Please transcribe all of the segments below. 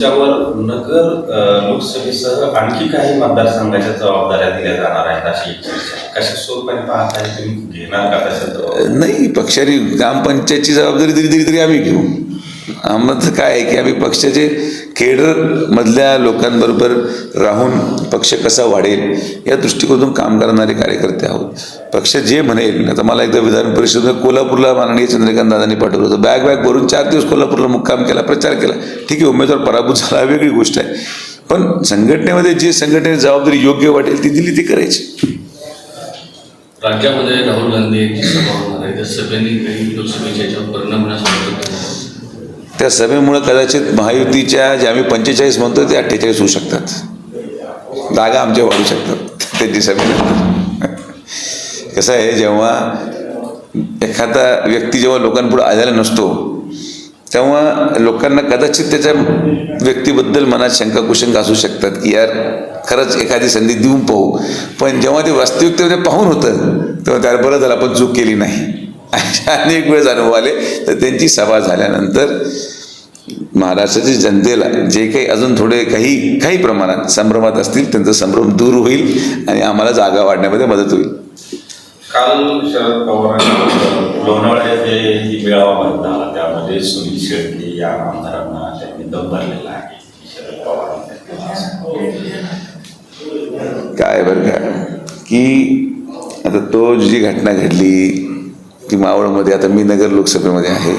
त्यावर नगर लोकसभेसह आणखी काही मतदारसंघाच्या जबाबदाऱ्या दिल्या जाणार आहेत अशी कशा स्वरूपाने पाहताय तुम्ही घेणार का तशा नाही पक्षाने ग्रामपंचायतची जबाबदारी दिली दिली तरी आम्ही घेऊ. आम्हाला काय आहे की आम्ही पक्षाचे केडर मधल्या लोकांबरोबर राहून पक्ष कसा वाढेल या दृष्टिकोनातून काम करणारे कार्यकर्ते आहोत. पक्ष जे म्हणेल आता मला एकदा विधान परिषद कोल्हापूरला माननीय चंद्रकांत दादांनी पाठवलं होतं. बॅग बॅग भरून चार दिवस कोल्हापूरला मुक्काम केला प्रचार केला. ठीक आहे उमेदवार पराभूत झाला वेगळी गोष्ट आहे. पण संघटनेमध्ये जे संघटनेची जबाबदारी योग्य वाटेल ती दिली ती करायची. राज्यामध्ये राहुल गांधी यांची सभा होणार आहे. त्या सभेने काही लोकसभेच्या परिणाम होण्यासाठी त्या सभेमुळं कदाचित महायुतीच्या ज्या आम्ही पंचेचाळीस म्हणतो ते अठ्ठेचाळीस होऊ शकतात. जागा आमच्या वाढू शकतात. त्यांची सभेनंतर कसं आहे जेव्हा एखादा व्यक्ती जेव्हा लोकांपुढे आलेला नसतो तेव्हा लोकांना कदाचित त्याच्या व्यक्तीबद्दल मनात शंका कुशंका असू शकतात की यार खरंच एखादी संधी देऊन पाहू. पण जेव्हा ते वास्तविकतेमध्ये पाहून होतं तेव्हा त्याला बरं झालं आपण चूक केली नाही. अनेक वेळेस अनुभव आले. तर त्यांची सभा झाल्यानंतर महाराष्ट्राच्या जनतेला जे काही अजून थोडे काही काही प्रमाणात संभ्रमात असतील त्यांचा संभ्रम दूर होईल आणि आम्हाला जागा वाढण्यामध्ये मदत होईल. काल शरद पवारांनी लोणावळ्यात जे मेळावा भरला त्यामध्ये सुनील शेळके या आमदारांना त्यांनी दम भरलेला आहे. शरद पवारांनी काय बरं का? की आता तो जी घटना घडली ती मावळमध्ये आता मी नगर लोकसभेमध्ये आहे.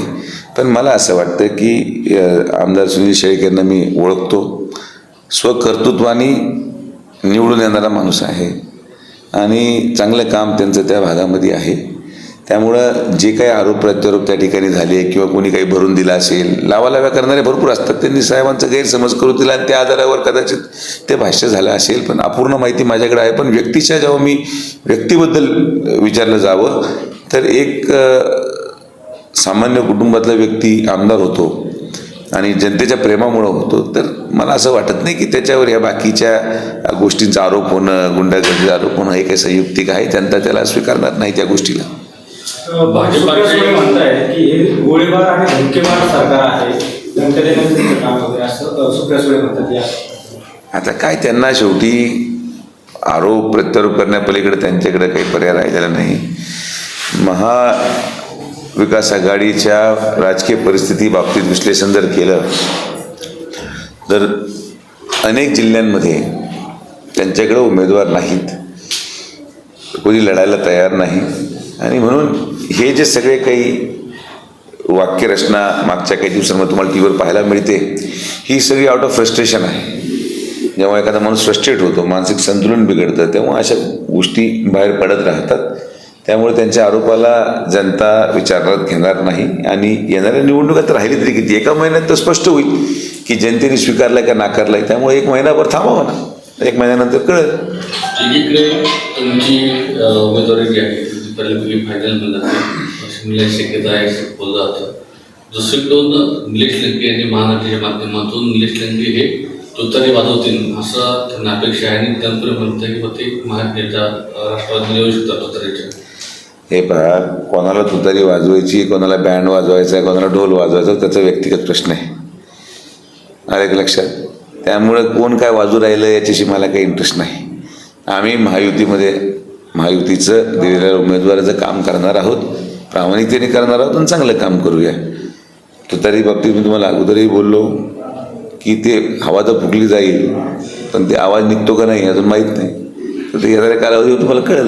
पण मला असं वाटतं की आमदार सुनील शेळके यांना मी ओळखतो. स्वकर्तृत्वाने निवडून येणारा माणूस आहे. आणि चांगलं काम त्यांचं त्या भागामध्ये आहे. त्यामुळं जे काही आरोप प्रत्यारोप त्या ठिकाणी झाले किंवा कोणी काही भरून दिला असेल लावालाव्या करणारे भरपूर असतात. त्यांनी साहेबांचा गैरसमज करू दिला आणि त्या आधारावर कदाचित ते भाष्य झालं असेल. पण अपूर्ण माहिती माझ्याकडे आहे. पण व्यक्तीच्या जेव्हा मी व्यक्तीबद्दल विचारलं जावं तर एक सामान्य कुटुंबातला व्यक्ती आमदार होतो आणि जनतेच्या प्रेमामुळं होतो तर मला असं वाटत नाही की त्याच्यावर या बाकीच्या गोष्टींचा आरोप होणं गुंडागर्दीचा आरोप होणं हे काही संयुक्तिक आहे. जनता त्याला स्वीकारणार नाही त्या गोष्टीला. भाजपचे म्हणताय की हे गोळीबार आणि धमकीबार सरकार आहे. आता काय त्यांना शेवटी आरोप प्रत्यारोप करण्यापलीकडे त्यांच्याकडे काही पर्याय राहिलेला नाही. महाविकास आघाडीच्या राजकीय परिस्थिती बाबतीत विश्लेषण जर केलं तर अनेक जिल्ह्यांमध्ये त्यांच्याकडे उमेदवार नाहीत. कोणी लढायला तयार नाही. आणि म्हणून हे जे सगळे काही वाक्यरचना मागच्या काही दिवसांमध्ये तुम्हाला टी व्हीवर पाहायला मिळते ही सगळी आउट ऑफ फ्रस्ट्रेशन आहे. जेव्हा एखादा माणूस फ्रस्ट्रेट होतो मानसिक संतुलन बिघडतं तेव्हा अशा गोष्टी बाहेर पडत राहतात. त्यामुळे त्यांच्या आरोपाला जनता विचारात घेणार नाही आणि येणाऱ्या निवडणुकात राहिली तरी किती? एका महिन्यात तर स्पष्ट होईल की जनतेने स्वीकारलाय का नाकारलाय त्यामुळे एक महिनाभर थांबावं ना. एक महिन्यानंतर कळत तुमची उमेदवारी पहिले आहे फायनल जाते अशी मिळण्याची शक्यता आहे असं बोललं जातं. दुसरीकडून निलेश लंके यांनी महानाट्याच्या माध्यमातून निलेश लंके हे तुतारी वाजवतील असं त्यांना अपेक्षा आहे. आणि त्यानंतर म्हणतं की ते महाराष्ट्राच्या राष्ट्रवादीला येऊ शकतात तुतारीच्या हे पहा कोणाला तुतारी वाजवायची कोणाला बँड वाजवायचा आहे कोणाला ढोल वाजवायचा त्याचा व्यक्तिगत प्रश्न आहे. आलं का लक्षात? त्यामुळं कोण काय वाजू राहिलं याच्याशी मला काही इंटरेस्ट नाही. आम्ही महायुतीमध्ये महायुतीचं दिलेल्या उमेदवाराचं काम करणार आहोत प्रामाणिकतेने करणार आहोत आणि चांगलं काम करूया. तुतारी बाबतीत मी तुम्हाला अगोदरही बोललो की ते हवा तर फुगली जाईल पण ते आवाज निघतो का नाही अजून माहीत नाही. तर ते येणाऱ्या कालावधीवर तुम्हाला कळेल.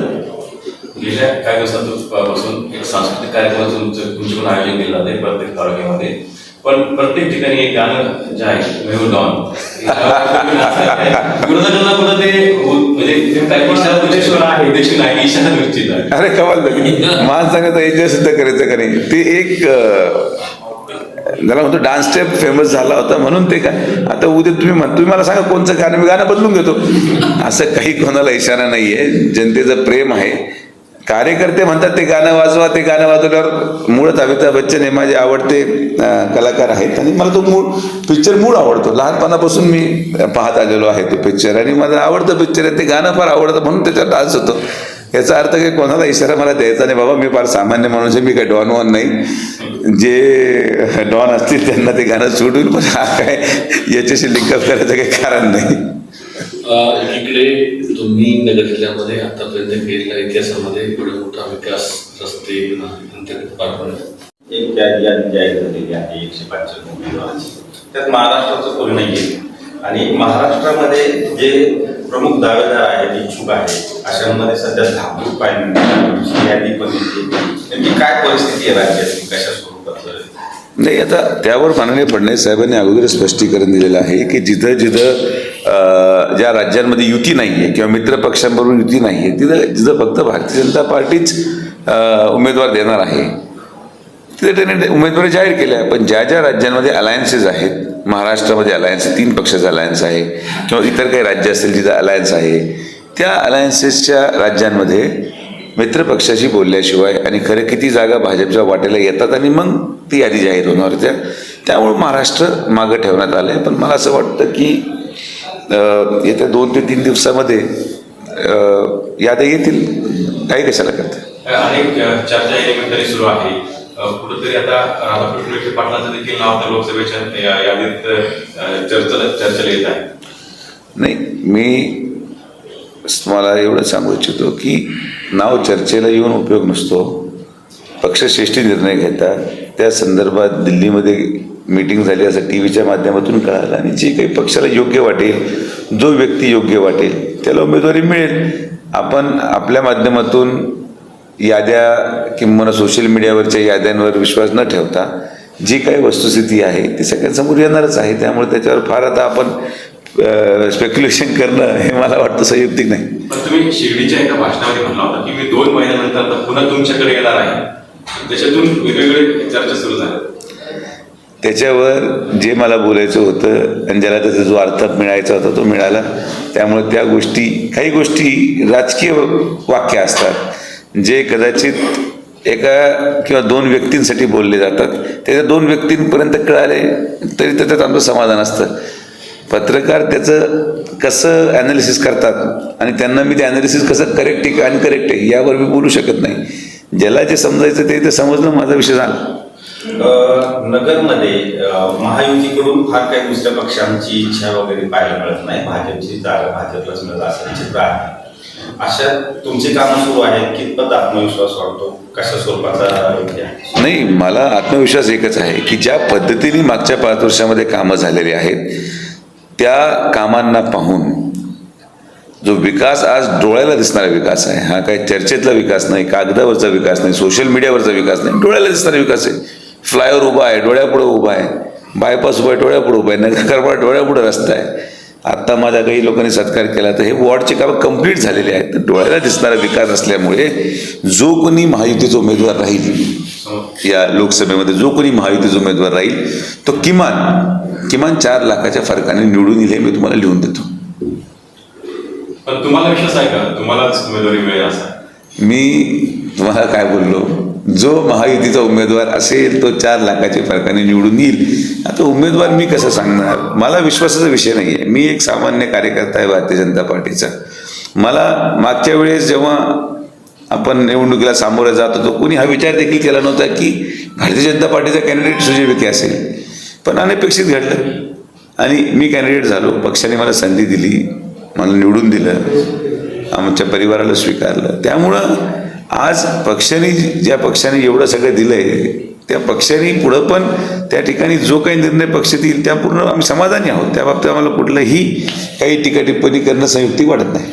गेल्या काही दिवसांपासून एक सांस्कृतिक कार्यक्रमाचं तुमचं तुमचे पण आयोजन केलं जाते प्रत्येक तालुक्यामध्ये. पण प्रत्येक ठिकाणी एक गाणं जे आहे मेहूर डॉन विरोधकांना ते म्हणजे अरे कमाल झाली. माणसांना एन्जॉय सुद्धा करायचं का नाही ते एक त्याला म्हणतो डान्स स्टेप फेमस झाला होता म्हणून ते काय? आता उद्या तुम्ही म्हण तुम्ही मला सांगा कोणचं गाणं? मी गाणं बदलून घेतो. असं काही कोणाला इशारा नाहीये. जनतेचं प्रेम आहे. कार्यकर्ते म्हणतात ते गाणं वाजवा ते गाणं वाजवल्यावर मूळच अमिताभ बच्चन हे माझे आवडते कलाकार आहेत. आणि मला तो मूळ पिक्चर मूळ आवडतो. लहानपणापासून मी पाहत आलेलो आहे तो पिक्चर आणि माझं आवडतं पिक्चर आहे ते गाणं फार आवडतं म्हणून त्याच्यावर डान्स होतो. याचा अर्थ काही कोणाला इशारा मला द्यायचा नाही. बाबा मी फार सामान्य माणूस आहे मी काही डॉन वॉन नाही. जे डॉन असतील त्यांना ते गाणं सोडून पण हा काय याच्याशी लिंकअप करायचं काही कारण नाही. तुम्ही नगर जिल्ह्यामध्ये आतापर्यंत केलेल्या इतिहासामध्ये एवढा मोठा विकास रस्ते अंतर्गत पार पडले. एक यादी यादी जाहीर झालेली आहे एकशे उमेदवारांची त्यात महाराष्ट्राचं कोणी नाही आहे आणि महाराष्ट्रामध्ये जे प्रमुख दावेदार आहेत इच्छुक आहेत अशांमध्ये सध्या यादी पण येते नेमकी काय परिस्थिती आहे राज्यातली कशा स्वरूपात नाही आता त्यावर माननीय फडणवीस साहेबांनी अगोदर स्पष्टीकरण दिलेलं आहे की जिथं जिथं ज्या राज्यांमध्ये युती नाही आहे किंवा मित्र पक्षांबरोबर युती नाही आहे तिथं जिथं फक्त भारतीय जनता पार्टीच उमेदवार देणार आहे. तिथे त्याने उमेदवारी जाहीर केल्या आहे पण ज्या ज्या राज्यांमध्ये अलायन्सेस आहेत महाराष्ट्रामध्ये अलायन्स तीन पक्षाचा अलायन्स आहे किंवा इतर काही राज्य असतील जिथं अलायन्स आहे त्या अलायन्सेसच्या राज्यांमध्ये मित्रपक्षाशी बोलल्याशिवाय आणि खरं किती जागा भाजपच्या वाटेला येतात आणि मग ती यादी जाहीर होणार होत्या त्यामुळे महाराष्ट्र मागं ठेवण्यात आलं आहे पण मला असं वाटतं की येत्या दोन ते तीन दिवसामध्ये याद्या येतील. काही कशाला करतात अनेक चर्चा निमित्ताने सुरू आहे. कुठंतरी आता राधाकृष्ण विखे पाटलांचं देखील नाव आता लोकसभेच्या या- यादीत चर्चेला चर्चेला येत आहे. नाही मी तुम्हाला एवढं सांगू इच्छितो की नाव चर्चेला येऊन उपयोग नसतो. पक्षश्रेष्ठी निर्णय घेतात. त्या संदर्भात दिल्लीमध्ये मीटिंग झाली असं टी व्हीच्या माध्यमातून कळालं. आणि जे काही पक्षाला योग्य वाटेल जो व्यक्ती योग्य वाटेल त्याला उमेदवारी मिळेल. आपण आपल्या माध्यमातून याद्या किंवा सोशल मीडियावरच्या याद्यांवर विश्वास न ठेवता जी काही वस्तुस्थिती आहे ती सगळ्यांसमोर येणारच आहे. त्यामुळे त्याच्यावर फार आता आपण स्पेक्युलेशन करणं हे मला वाटतं संयुक्तिक नाही. तुम्ही शिर्डीच्या एका भाषणामध्ये म्हणला होता की मी दोन महिन्यानंतर पुन्हा तुमच्याकडे येणार आहे. त्याच्यातून वेगवेगळे चर्चा सुरू झाल्या त्याच्यावर जे मला बोलायचं होतं आणि ज्याला त्याचा जो अर्थ मिळायचा होता तो मिळाला त्यामुळे त्या गोष्टी काही गोष्टी राजकीय वाक्य असतात जे कदाचित एका किंवा दोन व्यक्तींसाठी बोलले जातात त्याच्या दोन व्यक्तींपर्यंत कळाले तरी त्याच्यात आमचं समाधान असतं. पत्रकार त्याचं कसं ॲनालिसिस करतात आणि त्यांना मी ते ॲनालिसिस कसं करेक्ट आहे का अनकरेक्ट आहे यावर मी बोलू शकत नाही. ज्याला जे समजायचं ते ते समजणं माझा विषय झाला. नगरमध्ये महायुतीकडून फार काही दुसऱ्या पक्षांची इच्छा वगैरे पाहायला मिळत नाही. भाजपची जागा भाजपलाच मिळत असं चित्र आहे. अशा तुमचे काम सुरू आहेत कितपत आत्मविश्वास वाढतो? कशा स्वरूपाचा नाही मला आत्मविश्वास एकच आहे की ज्या पद्धतीने मागच्या पाच वर्षामध्ये कामं झालेली आहेत त्या कामांना पाहून जो विकास आज डोळ्याला दिसणारा विकास आहे हा काही चर्चेतला विकास नाही कागदावरचा विकास नाही सोशल मीडियावरचा विकास नाही डोळ्याला दिसणारा विकास आहे. फ्लायओव्हर उभा आहे डोळ्यापुढं उभा आहे बायपास उभा आहे डोळ्यापुढं उभा आहे नगर डोळ्यापुढं रस्ता आहे. आत्ता माझ्या काही लोकांनी सत्कार केला तर हे वॉर्डचे कामं कंप्लीट झालेले आहेत. तर डोळ्याला दिसणारा विकास असल्यामुळे जो कोणी महायुतीचा उमेदवार राहील या लोकसभेमध्ये जो कोणी महायुतीचा उमेदवार राहील तो किमान किमान चार लाखाच्या फरकाने निवडून येईल हे मी तुम्हाला लिहून देतो. पण तुम्हाला विश्वास आहे का? तुम्हालाच उमेदवारी मिळेल असा. मी तुम्हाला काय बोललो? जो महायुतीचा उमेदवार असेल तो चार लाखाच्या फरकाने निवडून येईल. आता उमेदवार मी कसं सांगणार? मला विश्वासाचा विषय नाही आहे मी एक सामान्य कार्यकर्ता आहे भारतीय जनता पार्टीचा. मला मागच्या वेळेस जेव्हा आपण निवडणुकीला सामोरं जात होतो कोणी हा विचार देखील केला नव्हता की भारतीय जनता पार्टीचा कॅन्डिडेट सुजय विखे असेल. पण अनपेक्षित घडलं. आणि मी कॅन्डिडेट झालो. पक्षाने मला संधी दिली. मला निवडून दिलं. आमच्या परिवाराला स्वीकारलं. त्यामुळं आज पक्षाने ज्या पक्षाने एवढं सगळं दिलं आहे त्या पक्षाने पुढं पण त्या ठिकाणी जो काही निर्णय पक्ष देईल त्या पूर्ण आम्ही समाधानी आहोत. त्या बाबतीत आम्हाला कुठलंही काही टीका टिप्पणी करणं संयुक्तिक वाटत नाही.